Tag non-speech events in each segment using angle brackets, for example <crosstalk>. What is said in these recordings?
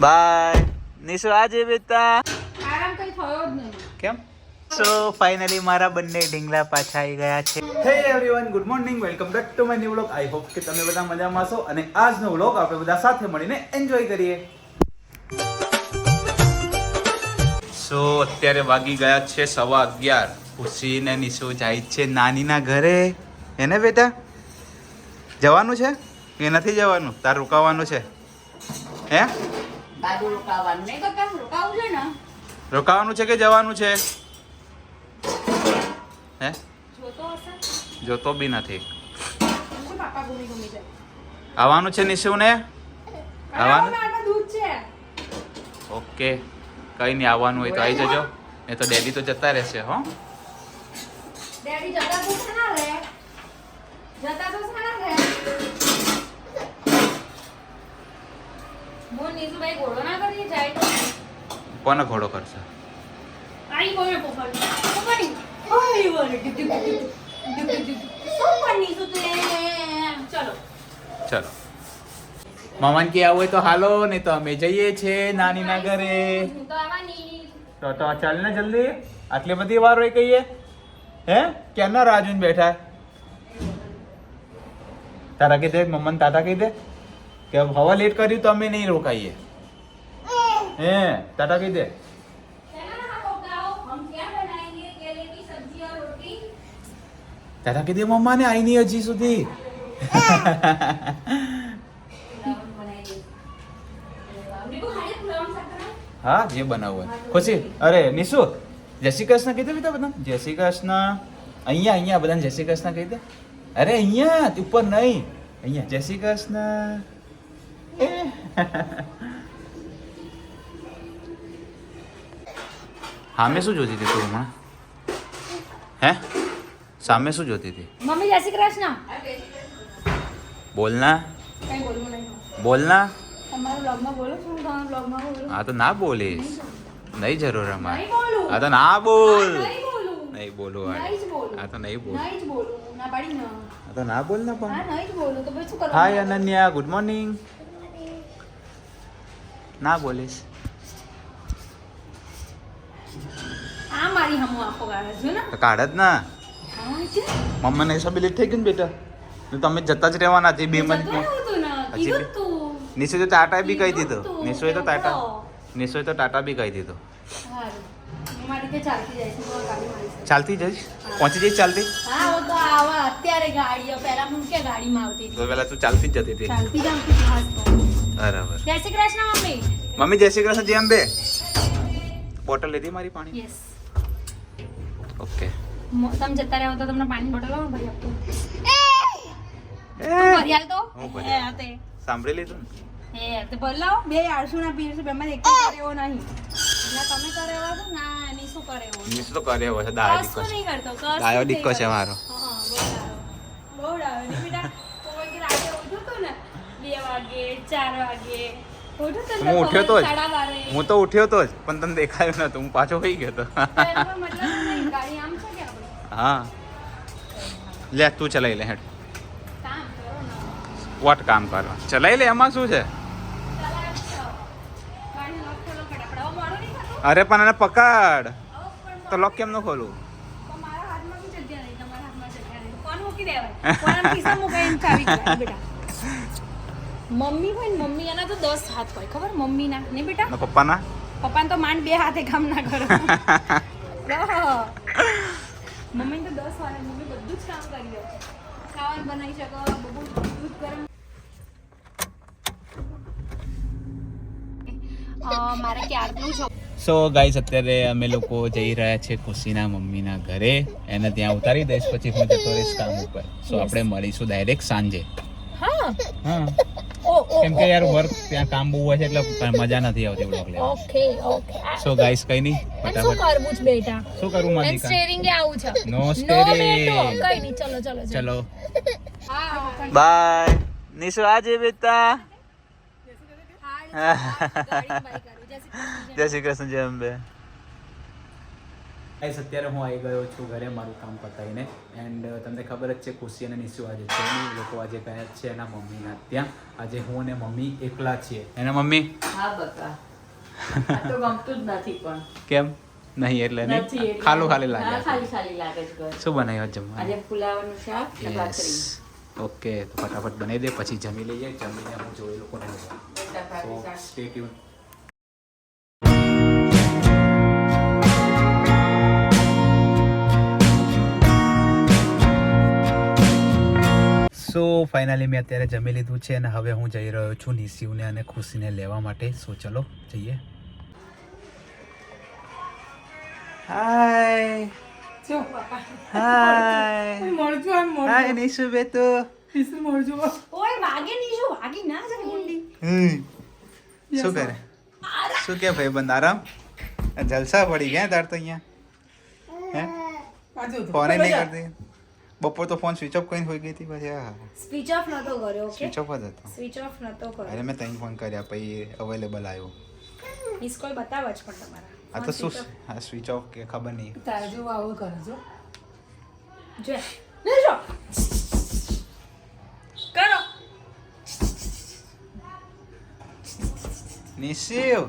By. Nishu આજે બેટા. આરામ કઈ થયો જ નહીં. કેમ? સો ફાઇનલી મારા બંને ઢીંગલા પાછા આવી ગયા છે. Hey everyone good morning welcome back to my new vlog I hope કે તમે બધા મજામાં છો અને આજનો વ્લોગ આપણે બધા સાથે મળીને એન્જોય કરીએ. સો અત્યારે વાગી ગયા છે સવા અગિયાર. ખુશી ને નિશુ જાય છે નાનીના ઘરે. એને બેટા? જવાનું છે? કે નથી જવાનું. તાર રોકાવાનું છે. હે? બાજુ રોકાવાનું. નહીં કરતા રોકાવું છે ને? રોકાવાનું છે કે જવાનું છે? હે? જોતો બી નથી. આવવાનું છે નિશુને? આવવાનું? ઓકે. કઈ નહીં આવવાનું હોય તો આવી જજો. નહીં તો ડેડી તો જતા રહેશે હો. ડેડી જતા તો જતા તો છે ના રે મોન નીસુભાઈ ઘોડો ના કરી જાય તો કોને ઘોડો કરશે આઈ બોલે પોપર પોપરી આઈ બોલે ડિક ડિક ડિક ડિક ડિક ડિક સુપર નીસુ તું? ચલો. ચલો. મામાને કે આવું હોય તો હાલો નહીં તો અમે જઈએ છીએ નાનીના ઘરે તો તો તો ચાલ ને જલ્દી. આટલી બધી વાર હોય કહીએ. હે? ક્યારના રાજુન બેઠા? તારા કીધે મમ્મન તાતા કીધે કે હવા લેટ કર્યું તો અમે નહીં રોકાઈએ. હે, ટાટા કહી દે. ટાટા કહી દે મમ્મા ને આઈ નહીં હજી સુધી. હા, જે બનાવવું ખુશી. અરે, નિશુ, જય શ્રી કૃષ્ણ કહી દે બેટા બધા જય શ્રી કૃષ્ણ. અહીંયા અહીંયા બધાને જય શ્રી કૃષ્ણ કહી દે. અરે, અહીંયા ઉપર નહીં. અહીંયા, જય શ્રી કૃષ્ણ. <laughs> સામે શું જોતી હતી તું હમણાં? હે? સામે શું જોતી હતી? મમ્મી જય શ્રી કૃષ્ણ. બોલના? બોલના? હા તો ના બોલીશ. નહીં જરૂર અમારે. હા તો ના બોલ. નહીં બોલું. આ તો નહીં બોલ. હા તો ના બોલ. ના પણ. હા અનન્યા ગુડ મોર્નિંગ ના બોલીશ. આ મારી હમું ગાળે છે ને? જ ના. છે. મમ્માને લેટ થઈ ગઈ ને બેટા? તમે જતા જ રહેવાના હતી બે મત રહેવું તું ને? નિશુ ટાટા બી કહી દીધો. નિશુએ તો ટાટા. નિશોય નિશુએ તો ટાટા બી કહી દીધો. ચાલતી છે જઈશ? પહોંચી જઈશ ચાલતી? પેલા તું ચાલતી જ જતી હતી. બરાબર. જય શ્રી કૃષ્ણ મમ્મી. મમ્મી જય શ્રી કૃષ્ણ જેમ બે. બોટલ લીધી મારી પાણી? યસ ઓકે તમે જતા રહો તો તમને પાણી બોટલ ભરી આપતો એ, ભરી હાલ તો? હું ભરી હે સાંભળી લીધું ને? હે તે ભરી બે આળસુ ના પીરસુ બેમાં એક કર્યો નહીં. તમે કરે છો ના એની શું કરે તો કરે છે દાયો દીકો છે. નહીં કરતો કશું દાયો દીકો છે મારો. હા, બહુ ડાયો. બહુ ડાયો. બેટા, કોઈ કે રાતે ઉઠ્યું તું ને, બે વાગે, ચાર વાગે. હું ઉઠ્યો તો જ. હું તો ઉઠ્યો તો જ પણ તને દેખાયું નતું હું પાછો હોઈ ગયો તો? હા લે તું ચલાવી લે હેડ. વોટ કામ કરવા ચલાવી લે એમાં શું છે? અરે પણ એને પકડ તો લોક કેમ ન ખોલું હાથમાં જગ્યા નહીં, તમારા હાથમાં જગ્યા નહીં. ફોન મૂકી દેવાય. બેટા. મમ્મી હોય ને મમ્મી એના તો દસ હાથ હોય ખબર? મમ્મીના. નહીં બેટા? ને પપ્પાના? પપ્પાને તો માંડ બે હાથે કામ ના કરો. <laughs> મમ્મી તો દસ વાર મમ્મી બધું જ કામ કરી દે. ખાવાનું બનાવી શકો બધું દૂધ ગરમ. મારે ક્યારનું છે સો ગાઈસ અત્યારે અમે લોકો જઈ રહ્યા છે ખુશીના મમ્મીના ઘરે. એને ત્યાં ઉતારી દઈશ પછી હું જતો રહીશ કામ ઉપર. સો આપણે મળીશું ડાયરેક્ટ સાંજે. હા. હા. કેમ કે યાર વર્ક ત્યાં કામ બહુ હોય છે એટલે મજા નથી આવતી બ્લોગ લેવા ઓકે ઓકે. સો ગાઈસ કઈ નહીં ફટાફટ શું કરવું છે બેટા? શું કરું એન્ડ મારી સ્ટેરિંગ એ આવું છે. નો સ્ટેરિંગ કઈ નહીં ચલો ચલો ચલો. હા બાય નિશુ આજે બેટા? હા ગાડી બાય કરું જય શ્રી કૃષ્ણ જય શ્રી કૃષ્ણ જય અંબે. ગાઈસ અત્યારે હું આવી ગયો છું ઘરે મારું કામ પતાવીને. એન્ડ તમને ખબર જ છે ખુશી અને નિશુ આજે છે લોકો આજે ગયા છે એના મમ્મીના ત્યાં. આજે હું અને મમ્મી એકલા છીએ. એના મમ્મી? હા બકા. તો ગમતું જ નથી પણ. કેમ? નહીં એટલે નહીં. ખાલું ખાલી લાગે. ખાલી ખાલી લાગે છે શું બનાવ્યું જમવા આજે ફુલાવાનું શાક ને ભાખરી. ઓકે તો ફટાફટ બનાવી દે પછી જમી લઈએ. જમીને હું જોઈ લોકોને શાક. સ્ટે ટ્યુન સો ફાઇનલી મેં અત્યારે જમી લીધું છે અને હવે હું જઈ રહ્યો છું નિશિવને અને ખુશીને લેવા માટે. સો ચલો જઈએ. હાય હાય મળજો આમ હાય નિશુ બેતો મળજો મળજો. ઓય વાગે નિશુ શું વાગી ના જાય ગુંડી શું કરે? શું કે ભાઈ બંધ આરામ જલસા પડી ગયા તાર તો અહીંયા. હે? ફોન નહીં કરતી. બપોર તો ફોન સ્વિચ ઓફ કરીને હોઈ ગઈ હતી પછી હા સ્વિચ ઓફ નતો કર્યો ઓકે સ્વિચ ઓફ જ હતો. સ્વિચ ઓફ નતો અરે મેં તઈ ફોન કર્યા પછી અવેલેબલ આવ્યો. મિસ કોલ બતાવો જ પણ તમારા. આ તો શું આ સ્વિચ ઓફ કે ખબર નહીં. તારે જો આવું કરે જો. લેજો કરો. નિશિવ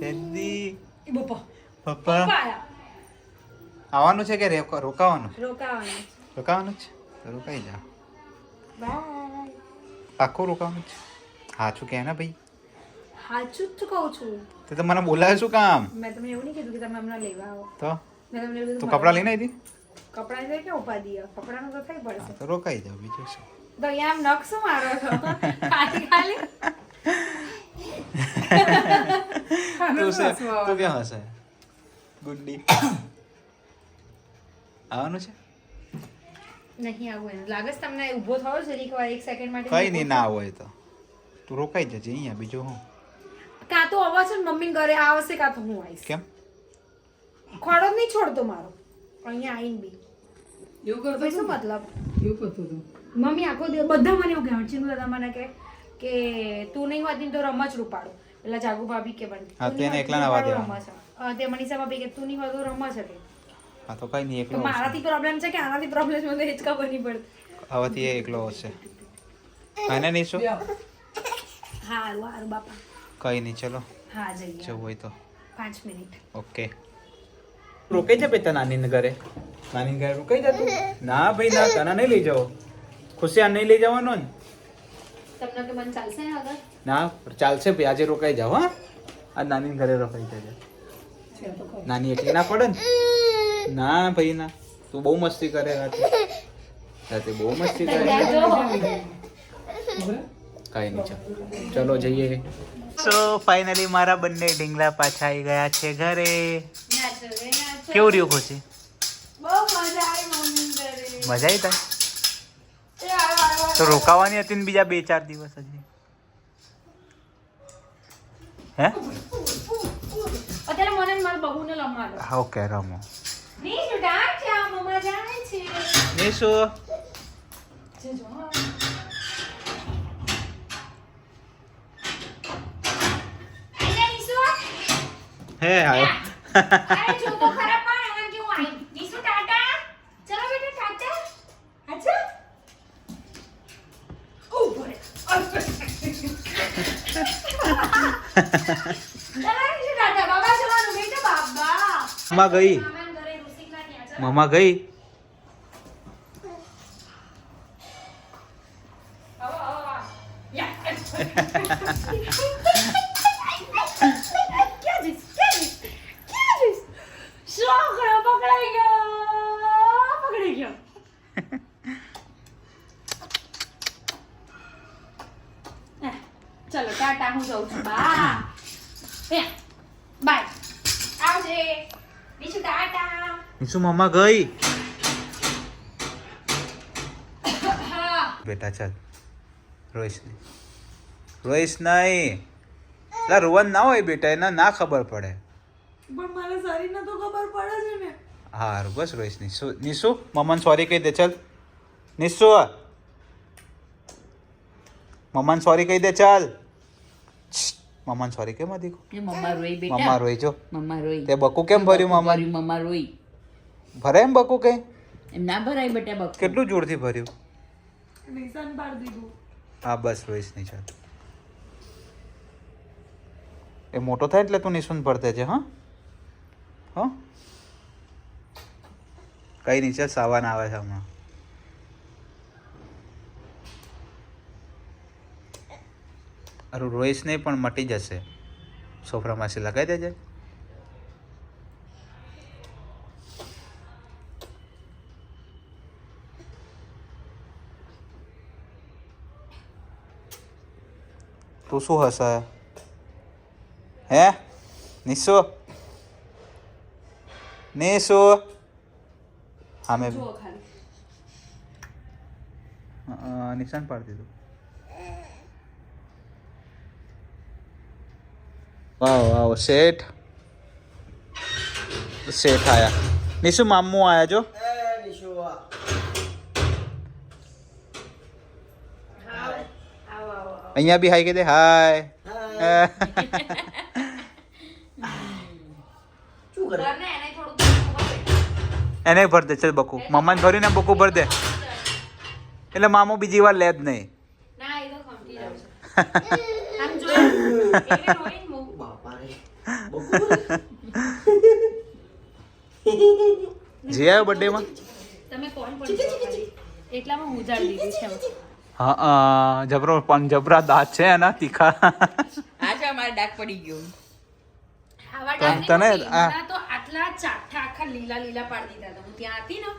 તેદી બપા. પપ્પા. આવવાનું છે કે રોકાવાનું? રોકાવાનું રોકાવાનું જ તો રોકાઈ જાઓ આખું રોકાવાનું જ છે? સાચું કે ને ભાઈ? સાચું જ કહું છું. તો તમે મને બોલાવે શું કામ? મેં તમને એવું નહીં કીધું કે તમે હમણાં લેવા આવો. તો? મેં તમને એવું તું કપડાં લઈને આવી હતી કપડાની તો ક્યાં ઊભા દઈએ કપડાનું તો થઈ પડશે. તો રોકાઈ જાઓ બીજું શું? તો અહીંયા આમ નખ શું મારો છો? ખાલી ખાલી? તું છે? તું ક્યાં હશે ગુડ્ડી. <coughs> આવવાનું છે? નહીં આવું લાગે છે તમને ઊભો થયો છે એક વાર એક સેકન્ડ માટે કઈ નહીં ના હોય તો. તું રોકાઈ જજે અહીંયા બીજો હું? કાં તો અવાજ છે ને મમ્મી ઘરે આવશે કાં તો હું આવીશ. કેમ? ખોડો નહીં છોડતો મારો. અહીંયા આવીને બી. એવું કરતો ભાઈ શું મતલબ? એવું કરતો તું? મમ્મી આખો દિવસ બધા મને એવું કહેવાય ચીનુ દાદા મને કે કે તું નહીં હોતી ને તો રમત રૂપાડો એટલે જાગુ ભાભી કે બન. હા, તેને એકલા ના આવવા દેવાના. તે મનીષા ભાભી કે તું નહીં હોય તો રમત છે કે. હા તો કઈ નહીં એકલો મારાથી પ્રોબ્લેમ છે કે આનાથી પ્રોબ્લેમ છે મને એ જ ખબર નહીં પડતી હવેથી એ એકલો હશે. કાંઈ નહીં શું? હારું હારું બાપા. કઈ નહીં ચલો. હા જઈએ જવું હોય તો. પાંચ મિનિટ. ઓકે. રોકાઈ જા બેટા નાની ઘરે? નાની ઘરે રોકાઈ જતું? ના ભાઈ ના તને નહીં લઈ જાઓ ખુશી આ નહીં લઈ જવાનો ને? તમને કે મન ચાલશે ને આગળ? ના ચાલશે ભાઈ આજે રોકાઈ જાવ હા. આ નાની ઘરે રોકાઈ જજે. નાની એટલી ના પડે ને? ના ભાઈ ના. તું બહુ મસ્તી કરે રાતે. રાતે બહુ મસ્તી કરે. કઈ નહીં ચાલ. ચલો જઈએ. સો ફાઇનલી મારા બંને ઢીંગલા પાછા આવી ગયા છે ઘરે. કેવું રહ્યું ખુશી? મજા આવી આવો. તો રોકાવાની હતી ને બીજા બે ચાર દિવસ હજી? હે? અત્યારે મને મારા બહુને લમાડો. હા ઓકે રમો. નહીં બેટા ક્યાં મમ્મા જાય છે નિશુ જજો હા. હે આવ્યો અરે જો તો ખરા પણ એમ કેવું આઈ. નીસુ ટાટા. ચલો બેટા ટાટા. અચ્છા. ઊભો રહે. ચલો નીસુ ટાટા. બાબા જવાનું બેટા બાબા. મમ્મા ગઈ મમ્મા ગઈ? <laughs> ચલો ટાટા હું જાઉં છું. બા. <laughs> નિશુ મમ્મા ગઈ? બેટા ચાલ. રોઈશ નહીં. રોઈશ નહીં. લા રોવાનું ના હોય બેટા એના ના ખબર પડે. પણ મારા શરીરને તો ખબર પડે છે ને. હારું બસ રોઈશ નિશુ નિશુ મમ્માને સોરી કહી દે ચાલ. નિશુ મમ્માને સોરી કહી દે ચાલ. મમ્માને સોરી કેમ હતી કે મમ્મા રોઈ મમ્મા રોઈ જો. મમ્મા રોઈ. તે બકુ કેમ ભર્યું મમ્મા ભર્યું મમ્મા રોઈ. ભરે એમ બકુ કઈ? એમ ના ભરાય બેટા બકુ. કેટલું જોરથી ભર્યું? નિશાન પાડી દીધું. હા બસ નહીં ચાલ એ મોટો થાય એટલે તું નિશુન પડતે છે હા? હા? કઈ નીચે સાવાન આવે છે હમણાં. અરુ રોઈશ નહીં પણ મટી જશે. સોફરામાંથી લગાવી દેજે. તું શું હશે? હે? નિશુ? નિશુ? હા મેં નિશાન પાડી દીધું. વાવ વાવ શેઠ. શેઠ આયા. નિશુ મામું આયા જો આવો આવો અહીંયા બી હાય કે દે હાય. એને ભર દે ચાલ બકુ. મમ્માને ભર્યું ને બકુ ભર દે. એટલે મામો બીજી વાર લે જ નહીં. <laughs> જે આવ્યો બર્થડે બર્થડેમાં તમે કોણ એટલામાં હું ઉજાડી દીધી છે. હા જબરો પણ જબરા દાંત છે એના તીખા. આજે છે અમારે ડાક પડી ગયો. તને- તો આટલા ચાઠા આખા લીલા લીલા પાડી દીધા હું ત્યાં હતી ને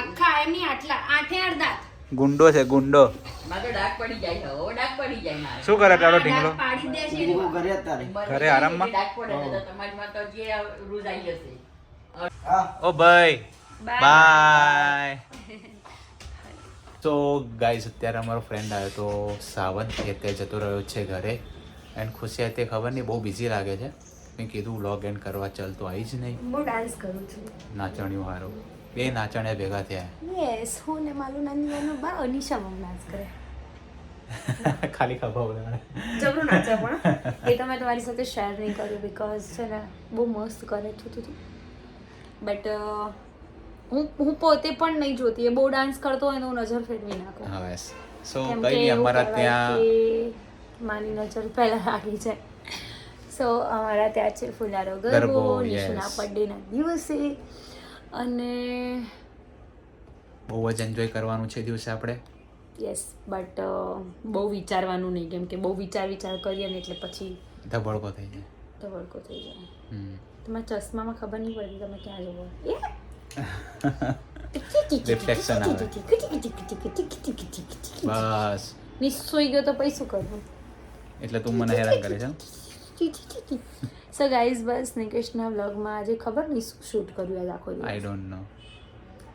આખા એમની આટલા આઠે આઠ દાંત. ગુંડો છે ગુંડો. મારે ડાક પડી જાય હવે ડાક પડી જાય શું કરે તારો ઢીંગલો? પાડી દે છે. ઘરે અત્યારે. ઘરે આરામમાં? ડાક પડે તો તમારી માં તો જે રૂઝ આવી જશે ઓ ભાઈ. બાય તો ગાઈઝ અત્યારે અમારો ફ્રેન્ડ આવ્યો તો સાવંત છે તે જતો રહ્યો છે ઘરે એન્ડ ખુશી તે ખબર નહીં બહુ બિઝી લાગે છે. મેં કીધું વ્લોગ એન્ડ કરવા ચાલ તો આવી જ નહીં. હું ડાન્સ કરું છું. નાચણીઓ હારો. બે નાચણિયા ભેગા થયા. યસ હું ને મારું નાની બા અનિશા મમ ડાન્સ કરે. <laughs> ખાલી ખબર ઉડાડે. જબરું નાચે પણ. એ તમે તમારી સાથે શેર નહીં કર્યું બિકોઝ છે ને બહુ મસ્ત કરે છું તું બટ હું હું પોતે પણ નહીં જોતી એ બહુ ડાન્સ કરતો હોય હું નજર ફેરવી નાખું. હવે સો કઈ નહીં અમારા ત્યાં માની નજર પહેલા રાખી છે સો અમારા ત્યાં છે ફુલારો ગરબો. નિશુના બર્થડેના દિવસે. અને બહુ જ એન્જોય કરવાનું છે દિવસે આપણે. યસ બટ બહુ વિચારવાનું નહીં કેમ કે બહુ વિચાર વિચાર કરીએ ને એટલે પછી ધબડકો થઈ જાય. ધબડકો થઈ જાય. તમારા ચશ્મામાં ખબર નહીં પડતી તમે ક્યાં જવો આવે. બસ. નિસોઈ ગયો તો પછી શું કરવું એટલે તું મને હેરાન કરે છે સો ગાઈઝ બસ નિકેશના વ્લોગમાં આજે ખબર નહીં શું શૂટ કર્યું આજ આખો આઈ ડોન્ટ નો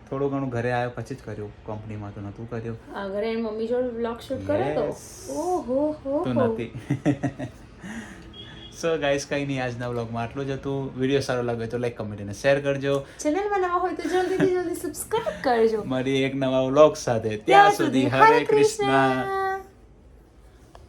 થોડું ઘણું ઘરે આવ્યો પછી જ કર્યું. કંપનીમાં તો નહોતું કર્યું. ઘરે એની મમ્મી જોડે વ્લોગ શૂટ કર્યો તો? ઓહો હો. તો નથી. સો ગાઈસ કંઈ નહીં આજના બ્લોગમાં આટલું જ હતું. વીડિયો સારો લાગે તો લાઈક કમેન્ટ અને શેર કરજો. ચેનલમાં નવા હોય તો જલ્દીથી જલ્દી સબસ્ક્રાઇબ કરજો. મારી એક નવા બ્લોગ સાથે. ત્યાં સુધી હરે કૃષ્ણ.